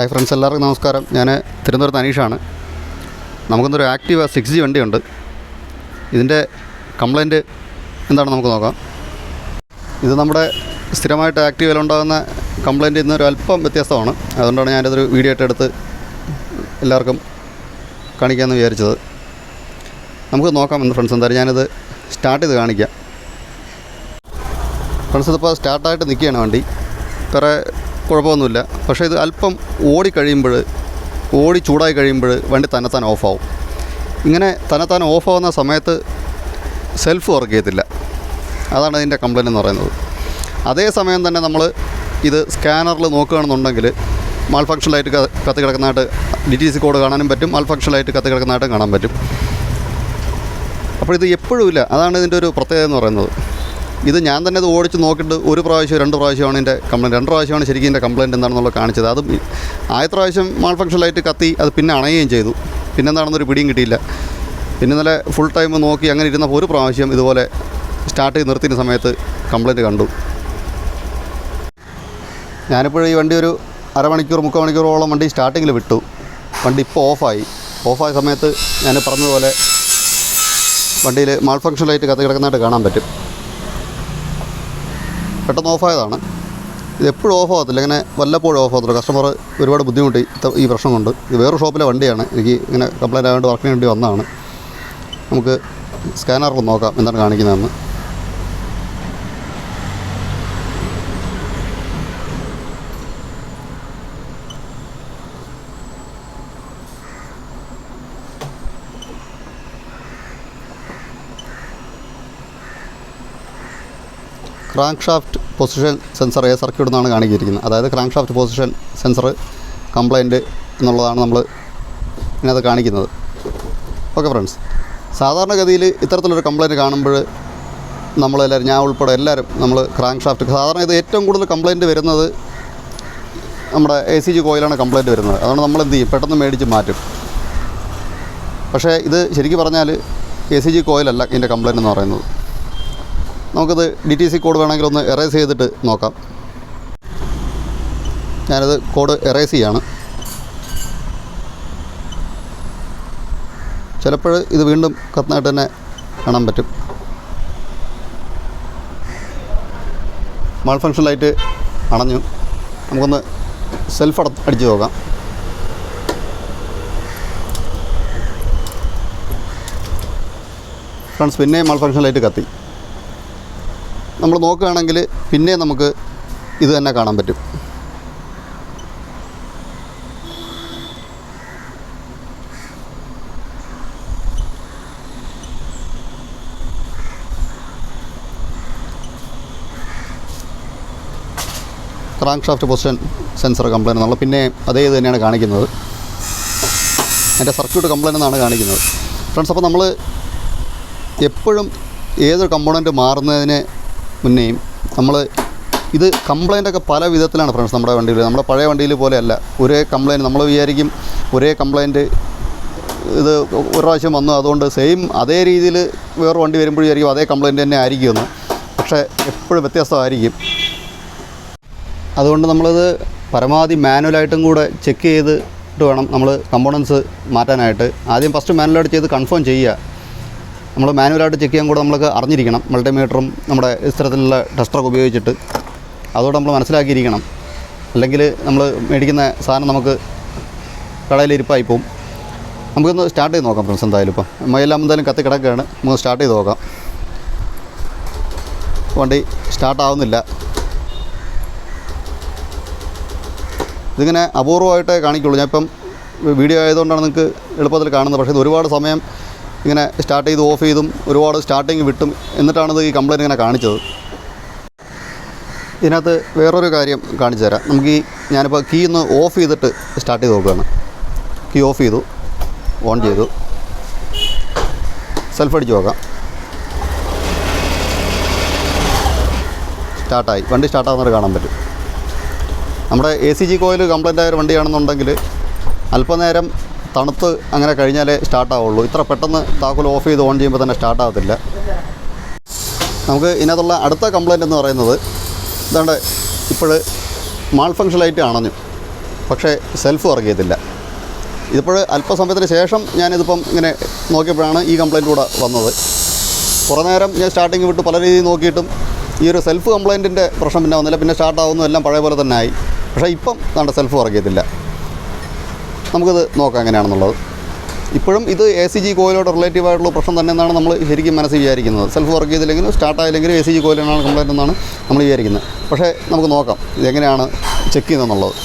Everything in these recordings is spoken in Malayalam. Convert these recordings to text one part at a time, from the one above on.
ഹായ് ഫ്രണ്ട്സ് എല്ലാവർക്കും നമസ്കാരം. ഞാൻ തിരുവനന്തപുരത്ത് അനീഷാണ്. നമുക്കൊന്നൊരു ആക്റ്റീവ് സിക്സ് ജി വണ്ടിയുണ്ട്. ഇതിന്റെ കംപ്ലൈന്റ് എന്താണെന്ന് നമുക്ക് നോക്കാം. ഇത് നമ്മുടെ സ്ഥിരമായിട്ട് ആക്റ്റീവിലുണ്ടാകുന്ന കംപ്ലൈന്റ് ഇന്നൊരു അല്പം വ്യത്യസ്തമാണ്. അതുകൊണ്ടാണ് ഞാനിതൊരു വീഡിയോ ആയിട്ട് എടുത്ത് എല്ലാവർക്കും കാണിക്കാമെന്ന് വിചാരിച്ചത്. നമുക്ക് നോക്കാം എന്ന് ഫ്രണ്ട്സ് എന്തായാലും ഞാനിത് സ്റ്റാർട്ട് ചെയ്ത് കാണിക്കാം. ഫ്രണ്ട്സ് ഇതിപ്പോൾ സ്റ്റാർട്ടായിട്ട് നിൽക്കുകയാണ് വണ്ടി. വേറെ കുഴപ്പമൊന്നുമില്ല. പക്ഷേ ഇത് അല്പം ഓടി കഴിയുമ്പോൾ ഓടി ചൂടായി കഴിയുമ്പോൾ വണ്ടി തന്നെത്താൻ ഓഫാവും. ഇങ്ങനെ തന്നെത്താൻ ഓഫാവുന്ന സമയത്ത് സെൽഫ് വർക്ക് ചെയ്യത്തില്ല. അതാണ് ഇതിന്റെ കംപ്ലൈന്റ് എന്ന് പറയുന്നത്. അതേസമയം തന്നെ നമ്മൾ ഇത് സ്കാനറിൽ നോക്കുകയാണെന്നുണ്ടെങ്കിൽ മാൾ ഫങ്ഷനിലായിട്ട് കത്തി കിടക്കുന്നതായിട്ട് ഡി ടി സി കോഡ് കാണാനും പറ്റും മാൾ ഫങ്ഷനിലായിട്ട് കത്തി കിടക്കുന്നതായിട്ടും കാണാൻ പറ്റും. അപ്പോൾ ഇത് എപ്പോഴും ഇല്ല. അതാണ് ഇതിന്റെ ഒരു പ്രത്യേകത എന്ന് പറയുന്നത്. ഇത് ഞാൻ തന്നെ ഇത് ഓടിച്ച് നോക്കിയിട്ട് ഒരു പ്രാവശ്യം രണ്ട് പ്രാവശ്യമാണ് ഇതിന്റെ കംപ്ലയിന്റ് രണ്ട് പ്രാവശ്യമാണ് ശരിക്കും ഇതിന്റെ കംപ്ലയിന്റ് എന്താണെന്നുള്ളത് കാണിച്ചത്. അതും ഈ ആദ്യത്തെ പ്രാവശ്യം മാൾ ലൈറ്റ് കത്തി അത് പിന്നെ അണയുകയും ചെയ്തു. പിന്നെ എന്താണെന്നൊരു പിടിയും കിട്ടിയില്ല. പിന്നെ ഇന്നലെ ഫുൾ ടൈം നോക്കി അങ്ങനെ ഇരുന്നപ്പോൾ ഒരു പ്രാവശ്യം ഇതുപോലെ സ്റ്റാർട്ട് ചെയ്ത് നിർത്തിയ സമയത്ത് കംപ്ലയിന്റ് കണ്ടു. ഞാനിപ്പോൾ ഈ വണ്ടി ഒരു അരമണിക്കൂർ മുക്കാൽ മണിക്കൂറോളം വണ്ടി സ്റ്റാർട്ടിങ്ങിൽ വിട്ടു. വണ്ടി ഇപ്പോൾ ഓഫായി ഓഫായ സമയത്ത് ഞാൻ പറഞ്ഞതുപോലെ വണ്ടിയിൽ മാൾ ലൈറ്റ് കത്തി കിടക്കുന്നതായിട്ട് കാണാൻ പറ്റും. പെട്ടെന്ന് ഓഫായതാണ്. ഇത് എപ്പോഴും ഓഫ് ആകത്തില്ല ഇങ്ങനെ വല്ലപ്പോഴും ഓഫ് ആകത്തുള്ളൂ കസ്റ്റമർ ഒരുപാട് ബുദ്ധിമുട്ടി. ഈ പ്രശ്നം കൊണ്ട് ഇത് വേറെ ഷോപ്പിലെ വണ്ടിയാണ്. എനിക്ക് ഇങ്ങനെ കംപ്ലൈന്റ് ആയതുകൊണ്ട് വർക്കിന് വേണ്ടി വന്നതാണ്. നമുക്ക് സ്കാനറിൽ നോക്കാം. എന്താണ് കാണിക്കുന്നതെന്ന്. Crankshaft position sensor A circuit എന്നാണ് കാണിക്കിയിരിക്കുന്നത് അതായത് crankshaft position sensor complaint എന്നുള്ളതാണ് നമ്മൾ ഇതിനകത്ത് കാണിക്കുന്നത്. ഓക്കെ ഫ്രണ്ട്സ് സാധാരണഗതിയിൽ ഇത്തരത്തിലൊരു കംപ്ലൈന്റ് കാണുമ്പോൾ നമ്മളെല്ലാവരും ഞാൻ ഉൾപ്പെടെ എല്ലാവരും നമ്മൾ ക്രാങ്ക് ഷാഫ്റ്റ് സാധാരണ ഇത് ഏറ്റവും കൂടുതൽ കംപ്ലൈന്റ് വരുന്നത് നമ്മുടെ എ സി ജി കോയിലാണ് കംപ്ലൈന്റ് വരുന്നത്. അതുകൊണ്ട് നമ്മൾ എന്ത് ചെയ്യും? പെട്ടെന്ന് മേടിച്ച് മാറ്റും. പക്ഷേ ഇത് ശരിക്കും പറഞ്ഞാൽ എ സി ജി കോയിലല്ല ഇതിന്റെ കംപ്ലൈന്റ് എന്ന് പറയുന്നത്. നമുക്കത് ഡി ടി സി കോഡ് വേണമെങ്കിൽ ഒന്ന് എറേസ് ചെയ്തിട്ട് നോക്കാം. ഞാനത് കോഡ് എറേസ് ചെയ്യാണ്. ചിലപ്പോൾ ഇത് വീണ്ടും കത്തനായിട്ട് തന്നെ കാണാൻ പറ്റും. മാൾ ഫങ്ഷൻ ലൈറ്റ് അണഞ്ഞു. നമുക്കൊന്ന് സെൽഫ് അട അടിച്ച് നോക്കാം. ഫ്രണ്ട്സ് പിന്നെ മാൾ ഫങ്ഷൻ ലൈറ്റ് കത്തി. നമ്മൾ നോക്കുകയാണെങ്കിൽ പിന്നെ നമുക്ക് ഇത് തന്നെ കാണാൻ പറ്റും. Crankshaft position sensor complaint നമ്മൾ പിന്നെ അതേ ഇത് തന്നെയാണ് കാണിക്കുന്നത്. അതിന്റെ സർക്യൂട്ട് കംപ്ലൈന്റ് എന്നാണ് കാണിക്കുന്നത്. ഫ്രണ്ട്സ് അപ്പോൾ നമ്മൾ എപ്പോഴും ഏതൊരു കമ്പോണന്റ് മാറുന്നതിന് മുന്നേയും നമ്മൾ ഇത് കംപ്ലൈന്റൊക്കെ പല വിധത്തിലാണ് ഫ്രണ്ട്സ് നമ്മുടെ വണ്ടിയിൽ. നമ്മുടെ പഴയ വണ്ടിയിൽ പോലെയല്ല. ഒരേ കംപ്ലൈന്റ് നമ്മൾ വിചാരിക്കും ഒരേ കംപ്ലൈന്റ് ഇത് ഒരു പ്രാവശ്യം വന്നു. അതുകൊണ്ട് സെയിം അതേ രീതിയിൽ വേറെ വണ്ടി വരുമ്പോഴും വിചാരിക്കും അതേ കംപ്ലൈന്റ് തന്നെ ആയിരിക്കുമെന്ന്. പക്ഷേ എപ്പോഴും വ്യത്യസ്തമായിരിക്കും. അതുകൊണ്ട് നമ്മളിത് പരമാവധി മാനുവലായിട്ടും കൂടെ ചെക്ക് ചെയ്തിട്ട് വേണം നമ്മൾ കമ്പോണൻസ് മാറ്റാനായിട്ട്. ആദ്യം ഫസ്റ്റ് മാനുവലായിട്ട് ചെയ്ത് കൺഫേം ചെയ്യുക. നമ്മൾ മാനുവലായിട്ട് ചെക്ക് ചെയ്യാൻ കൂടെ നമ്മൾക്ക് അറിഞ്ഞിരിക്കണം മൾട്ടിമീറ്ററും നമ്മുടെ ഇത്തരത്തിലുള്ള ടെസ്റ്ററൊക്കെ ഉപയോഗിച്ചിട്ട്. അതോടെ നമ്മൾ മനസ്സിലാക്കിയിരിക്കണം. അല്ലെങ്കിൽ നമ്മൾ മേടിക്കുന്ന സാധനം നമുക്ക് കടയിലിരിപ്പായി പോവും. നമുക്കൊന്ന് സ്റ്റാർട്ട് ചെയ്ത് നോക്കാം ഫ്രണ്ട്സ് എന്തായാലും ഇപ്പം. മയെല്ലാം എന്തായാലും കത്തി കിടക്കുകയാണ്. നമുക്ക് സ്റ്റാർട്ട് ചെയ്ത് നോക്കാം. വണ്ടി സ്റ്റാർട്ടാവുന്നില്ല ഇതിങ്ങനെ അപൂർവമായിട്ടേ കാണിക്കുള്ളൂ. ഞാൻ ഇപ്പം വീഡിയോ ആയതുകൊണ്ടാണ് നിങ്ങൾക്ക് എളുപ്പത്തിൽ കാണുന്നത്. പക്ഷേ ഇത് ഒരുപാട് സമയം ഇങ്ങനെ സ്റ്റാർട്ട് ചെയ്ത് ഓഫ് ചെയ്തും ഒരുപാട് സ്റ്റാർട്ടിങ് വിട്ടും എന്നിട്ടാണ് ഈ കംപ്ലയിന്റ് ഇങ്ങനെ കാണിച്ചത്. ഇതിനകത്ത് വേറൊരു കാര്യം കാണിച്ചു തരാം. നമുക്ക് ഈ ഞാനിപ്പോൾ കീ ഒന്ന് ഓഫ് ചെയ്തിട്ട് സ്റ്റാർട്ട് ചെയ്ത് നോക്കുകയാണ്. കീ ഓഫ് ചെയ്തു ഓൺ ചെയ്തു. സെൽഫ് അടിച്ച് നോക്കാം. സ്റ്റാർട്ടായി വണ്ടി സ്റ്റാർട്ടാകുന്നത് കാണാൻ പറ്റും. നമ്മുടെ A C G coil complaint ആയ ഒരു വണ്ടിയാണെന്നുണ്ടെങ്കിൽ അല്പനേരം തണുത്ത് അങ്ങനെ കഴിഞ്ഞാലേ സ്റ്റാർട്ടാവുള്ളൂ. ഇത്ര പെട്ടെന്ന് താക്കോൽ ഓഫ് ചെയ്ത് ഓൺ ചെയ്യുമ്പോൾ തന്നെ സ്റ്റാർട്ടാകത്തില്ല. നമുക്ക് ഇതിനകത്തുള്ള അടുത്ത കംപ്ലൈന്റ് എന്ന് പറയുന്നത് ഇതാണ്ട് ഇപ്പോൾ മാൾ ഫങ്ഷൻ ലൈറ്റ് അണഞ്ഞു പക്ഷേ സെൽഫ് വർക്ക് ചെയ്തില്ല ഇതിപ്പോൾ അല്പസമയത്തിന് ശേഷം ഞാനിതിപ്പം ഇങ്ങനെ നോക്കിയപ്പോഴാണ് ഈ കംപ്ലൈന്റ് കൂടെ വന്നത്. കുറേ നേരം ഞാൻ സ്റ്റാർട്ടിങ് വിട്ട് പല രീതിയിൽ നോക്കിയിട്ടും ഈ ഒരു സെൽഫ് കംപ്ലൈന്റിന്റെ പ്രശ്നം പിന്നെ വന്നില്ല. പിന്നെ സ്റ്റാർട്ട് എല്ലാം പഴയ പോലെ തന്നെ ആയി. പക്ഷേ ഇപ്പം നമ്മുടെ സെൽഫ് വർക്ക് ചെയ്യത്തില്ല നമുക്കിത് നോക്കാം എങ്ങനെയാണെന്നുള്ളത്. ഇപ്പോഴും ഇത് എ സി ജി കോയിലോട് റിലേറ്റീവ് ആയിട്ടുള്ള പ്രശ്നം തന്നെ എന്നാണ് നമ്മൾ ശരിക്കും മനസ്സിൽ വിചാരിക്കുന്നത്. സെൽഫ് വർക്ക് ചെയ്തില്ലെങ്കിലും സ്റ്റാർട്ട് ആയില്ലെങ്കിലും എ സി ജി കോയിലാണ് കംപ്ലൈന്റ് എന്നാണ് നമ്മൾ വിചാരിക്കുന്നത്. പക്ഷേ നമുക്ക് നോക്കാം ഇതെങ്ങനെയാണ് ചെക്ക് ചെയ്യുന്നതെന്നുള്ളത്.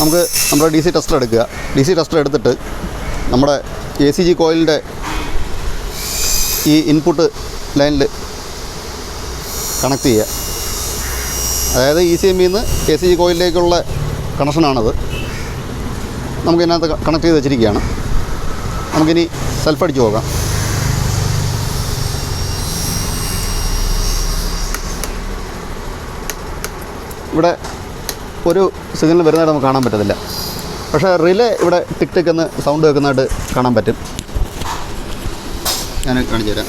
നമുക്ക് നമ്മുടെ ഡി സി ടെസ്റ്റർ എടുക്കുക. ഡി സി ടെസ്റ്റർ എടുത്തിട്ട് നമ്മുടെ എ സി ജി കോയിലിന്റെ ഈ ഇൻപുട്ട് ലൈനിൽ കണക്ട് ചെയ്യുക. അതായത് ഇ സി എം ബിന്ന് എ സി ജി കോയിലിലേക്കുള്ള കണക്ഷനാണത് നമുക്ക് ഇതിനകത്ത് കണക്ട് ചെയ്ത് വെച്ചിരിക്കുകയാണ്. നമുക്കിനി സെൽഫ് അടിച്ച് നോക്കാം ഇവിടെ ഒരു സിഗ്നൽ വരുന്നതായിട്ട് നമുക്ക് കാണാൻ പറ്റത്തില്ല. പക്ഷേ റിലേ ഇവിടെ ടിക് ടിക് എന്ന് സൗണ്ട് വെക്കുന്നതായിട്ട് കാണാൻ പറ്റും. ഞാൻ കാണിച്ചു തരാം.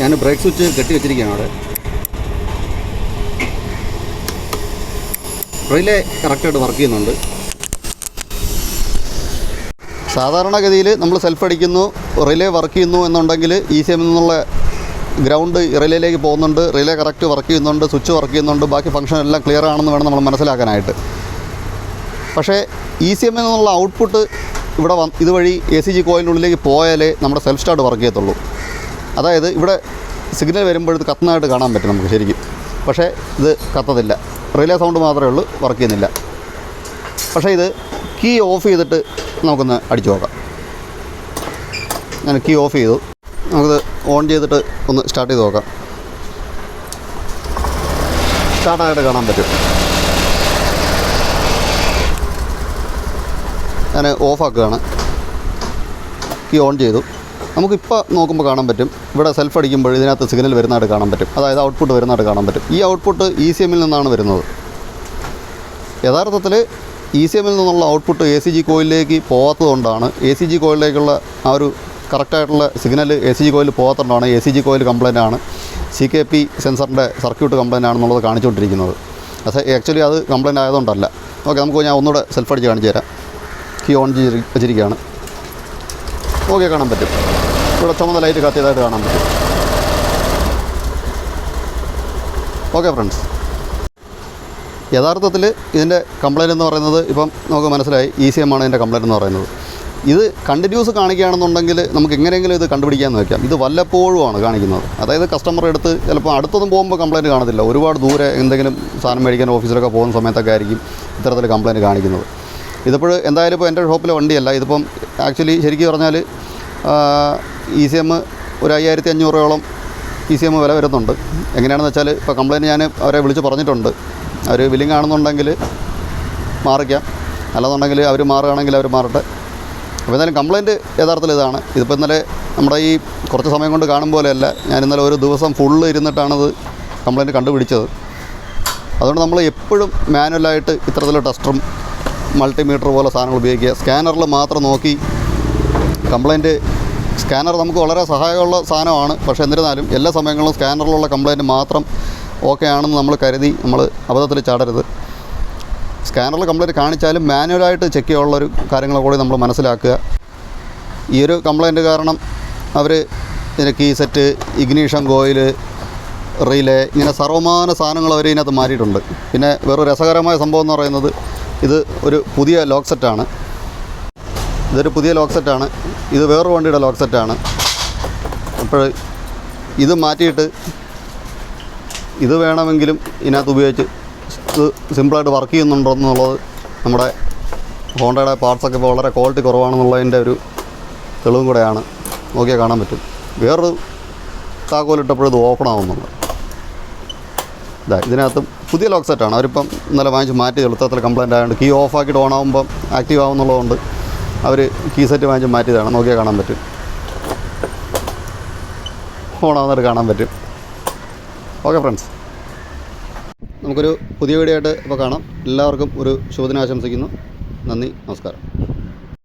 ഞാൻ ബ്രേക്ക് സ്വിച്ച് കെട്ടി വെച്ചിരിക്കുകയാണ് അവിടെ. റിലേ കറക്റ്റായിട്ട് വർക്ക് ചെയ്യുന്നുണ്ട്. സാധാരണഗതിയിൽ നമ്മൾ സെൽഫ് അടിക്കുന്നു റിലേ വർക്ക് ചെയ്യുന്നു എന്നുണ്ടെങ്കിൽ ഇ സി എമ്മിൽ നിന്നുള്ള ഗ്രൗണ്ട് റിലേയിലേക്ക് പോകുന്നുണ്ട് റിലേ കറക്റ്റ് വർക്ക് ചെയ്യുന്നുണ്ട് സ്വിച്ച് വർക്ക് ചെയ്യുന്നുണ്ട് ബാക്കി ഫംഗ്ഷൻ എല്ലാം ക്ലിയർ ആണെന്ന് വേണം നമ്മൾ മനസ്സിലാക്കാനായിട്ട്. പക്ഷേ ഇ സി എമ്മിൽ നിന്നുള്ള ഔട്ട്പുട്ട് ഇവിടെ വന്ന് ഇതുവഴി എ സി ജി കോയിലിനുള്ളിലേക്ക് പോയാലേ നമ്മുടെ സെൽഫ് സ്റ്റാർട്ട് വർക്ക് ചെയ്യത്തുള്ളൂ. അതായത് ഇവിടെ സിഗ്നൽ വരുമ്പോഴത് കത്തുന്നതായിട്ട് കാണാൻ പറ്റും നമുക്ക് ശരിക്കും. പക്ഷേ ഇത് കത്തത്തില്ല. റിലേ സൗണ്ട് മാത്രമേ ഉള്ളൂ വർക്ക് ചെയ്യുന്നില്ല. പക്ഷേ ഇത് കീ ഓഫ് ചെയ്തിട്ട് നമുക്കൊന്ന് അടിച്ചു നോക്കാം. ഞാൻ കീ ഓഫ് ചെയ്തു. നമുക്കിത് ഓൺ ചെയ്തിട്ട് ഒന്ന് സ്റ്റാർട്ട് ചെയ്ത് നോക്കാം. സ്റ്റാർട്ടായിട്ട് കാണാൻ പറ്റും. ഞാൻ ഓഫാക്കുകയാണ് കീ ഓൺ ചെയ്തു. നമുക്കിപ്പോൾ നോക്കുമ്പോൾ കാണാൻ പറ്റും. ഇവിടെ സെൽഫ് അടിക്കുമ്പോൾ ഇതിനകത്ത് സിഗ്നൽ വരുന്നതായിട്ട് കാണാൻ പറ്റും. അതായത് ഔട്ട്പുട്ട് വരുന്നതായിട്ട് കാണാൻ പറ്റും. ഈ ഔട്ട്പുട്ട് ഇ സി എമ്മിൽ നിന്നാണ് വരുന്നത്. യഥാർത്ഥത്തിൽ ഇ സി എമ്മിൽ നിന്നുള്ള ഔട്ട്പുട്ട് എ സി ജി കോയിലിലേക്ക് പോകാത്തതുകൊണ്ടാണ് എ സി ജി കോയിലേക്കുള്ള ആ ഒരു കറക്റ്റായിട്ടുള്ള signal A C G coil പോകാത്തതുകൊണ്ടാണ് A C G coil complaint ആണ് സി കെ പി സെൻസറിന്റെ സർക്യൂട്ട് കംപ്ലൈന്റ് ആണെന്നുള്ളത് കാണിച്ചുകൊണ്ടിരിക്കുന്നത്. അത് ആക്ച്വലി അത് കംപ്ലൈന്റ് ആയതുകൊണ്ടല്ല. ഓക്കെ നമുക്ക് ഞാൻ ഒന്നുകൂടെ സെൽഫ് അടിച്ച് കാണിച്ചു തരാം. കീ ഓൺ ചെയ്ത് വെച്ചിരിക്കുകയാണ്. ഓക്കെ കാണാൻ പറ്റും. ചുമന്ന ലൈറ്റ് കത്തിയതായിട്ട് കാണാൻ പറ്റും. ഓക്കെ ഫ്രണ്ട്സ് യഥാർത്ഥത്തിൽ ഇതിന്റെ കംപ്ലയിന്റ് എന്ന് പറയുന്നത് ഇപ്പം നമുക്ക് മനസ്സിലായി ഇ സി എം ആണ് ഇതിന്റെ കംപ്ലയിന്റ് എന്ന് പറയുന്നത്. ഇത് കണ്ടിന്യൂസ് കാണിക്കുകയാണെന്നുണ്ടെങ്കിൽ നമുക്ക് എങ്ങനെയെങ്കിലും ഇത് കണ്ടുപിടിക്കാമെന്ന് വെക്കാം. ഇത് വല്ലപ്പോഴുമാണ് കാണിക്കുന്നത്. അതായത് കസ്റ്റമർ എടുത്ത് ചിലപ്പോൾ അടുത്തൊന്നും പോകുമ്പോൾ കംപ്ലയിന്റ് കാണത്തില്ല. ഒരുപാട് ദൂരെ എന്തെങ്കിലും സാധനം മേടിക്കാൻ ഓഫീസിലൊക്കെ പോകുന്ന സമയത്തൊക്കെ ആയിരിക്കും ഇത്തരത്തിൽ കംപ്ലയിന്റ് കാണിക്കുന്നത്. ഇതിപ്പോൾ എന്തായാലും ഇപ്പോൾ എന്റെ ഷോപ്പിലെ വണ്ടിയല്ല. ഇതിപ്പം ആക്ച്വലി ശരിക്കും പറഞ്ഞാൽ ഇ സി എം ഒരു അയ്യായിരത്തി അഞ്ഞൂറോളം ഇ സി എം വില വരുന്നുണ്ട്. എങ്ങനെയാണെന്ന് വെച്ചാൽ ഇപ്പോൾ കംപ്ലയിന്റ് ഞാൻ അവരെ വിളിച്ച് പറഞ്ഞിട്ടുണ്ട്. അവർ വില്ലിങ് ആണെന്നുണ്ടെങ്കിൽ മാറിക്കാം. അല്ലാന്നുണ്ടെങ്കിൽ അവർ മാറുകയാണെങ്കിൽ അവർ മാറട്ടെ. അപ്പോൾ എന്തായാലും കംപ്ലയിന്റ് യഥാർത്ഥത്തിൽ ഇതാണ്. ഇതിപ്പോൾ ഇന്നലെ നമ്മുടെ ഈ കുറച്ച് സമയം കൊണ്ട് കാണും പോലെയല്ല. ഞാൻ ഇന്നലെ ഒരു ദിവസം ഫുള്ള് ഇരുന്നിട്ടാണത് കംപ്ലയിന്റ് കണ്ടുപിടിച്ചത്. അതുകൊണ്ട് നമ്മൾ എപ്പോഴും മാനുവലായിട്ട് ഇത്തരത്തിലുള്ള ടെസ്റ്ററും മൾട്ടിമീറ്റർ പോലെ സാധനങ്ങൾ ഉപയോഗിക്കുക. സ്കാനറിൽ മാത്രം നോക്കി കംപ്ലയിന്റ് സ്കാനർ നമുക്ക് വളരെ സഹായമുള്ള സാധനമാണ്. പക്ഷേ എന്നിരുന്നാലും എല്ലാ സമയങ്ങളിലും സ്കാനറിലുള്ള കംപ്ലയിന്റ് മാത്രം ഓക്കെ ആണെന്ന് നമ്മൾ കരുതി നമ്മൾ അബദ്ധത്തിൽ ചാടരുത്. സ്കാനറിൽ കംപ്ലയിന്റ് കാണിച്ചാലും മാനുവലായിട്ട് ചെക്ക് ചെയ്യാനുള്ള ഒരു കാര്യങ്ങൾ കൂടി നമ്മൾ മനസ്സിലാക്കുക. ഈ ഒരു കംപ്ലയിന്റ് കാരണം അവർ ഇതിന്റെ key set ignition coil relay ഇങ്ങനെ സർവമാന സാധനങ്ങൾ അവർ ഇതിനകത്ത് മാറ്റിയിട്ടുണ്ട്. പിന്നെ വേറൊരു രസകരമായ സംഭവം എന്ന് പറയുന്നത് ഇത് ഒരു പുതിയ ലോക്ക് സെറ്റാണ് ഇതൊരു പുതിയ ലോക്ക് സെറ്റാണ് ഇത് വേറൊരു വണ്ടിയുടെ ലോക്ക് സെറ്റാണ് അപ്പോൾ ഇത് മാറ്റിയിട്ട് ഇത് വേണമെങ്കിലും ഇതിനകത്ത് ഉപയോഗിച്ച് ഇത് സിമ്പിളായിട്ട് വർക്ക് ചെയ്യുന്നുണ്ടോ എന്നുള്ളത് നമ്മുടെ ഹോണ്ടയുടെ പാർട്സൊക്കെ ഇപ്പോൾ വളരെ ക്വാളിറ്റി കുറവാണെന്നുള്ളതിന്റെ ഒരു തെളിവും കൂടെയാണ് നോക്കിയാൽ കാണാൻ പറ്റും. വേറൊരു താക്കോലിട്ടപ്പോഴും ഇത് ഓപ്പൺ ആവുന്നുണ്ട്. ഇതാ ഇതിനകത്ത് പുതിയ ലോക്ക് സെറ്റാണ് അവരിപ്പം ഇന്നലെ വാങ്ങിച്ച് മാറ്റി എളുപ്പത്തിൽ കംപ്ലയിന്റ് ആയതുകൊണ്ട് കീ ഓഫ് ആക്കിയിട്ട് ഓൺ ആകുമ്പം ആക്റ്റീവ് ആവുന്നുള്ളതുകൊണ്ട് അവർ കീ സെറ്റ് വാങ്ങിച്ച് മാറ്റിയതാണ്. നോക്കിയാൽ കാണാൻ പറ്റും. ഫോണാകുന്നവർ കാണാൻ പറ്റും. Okay friends. നമുക്കൊരു പുതിയ വീഡിയോ ആയിട്ട് ഇപ്പോൾ കാണാം. എല്ലാവർക്കും ഒരു ശുഭദിനം ആശംസിക്കുന്നു നന്ദി നമസ്കാരം.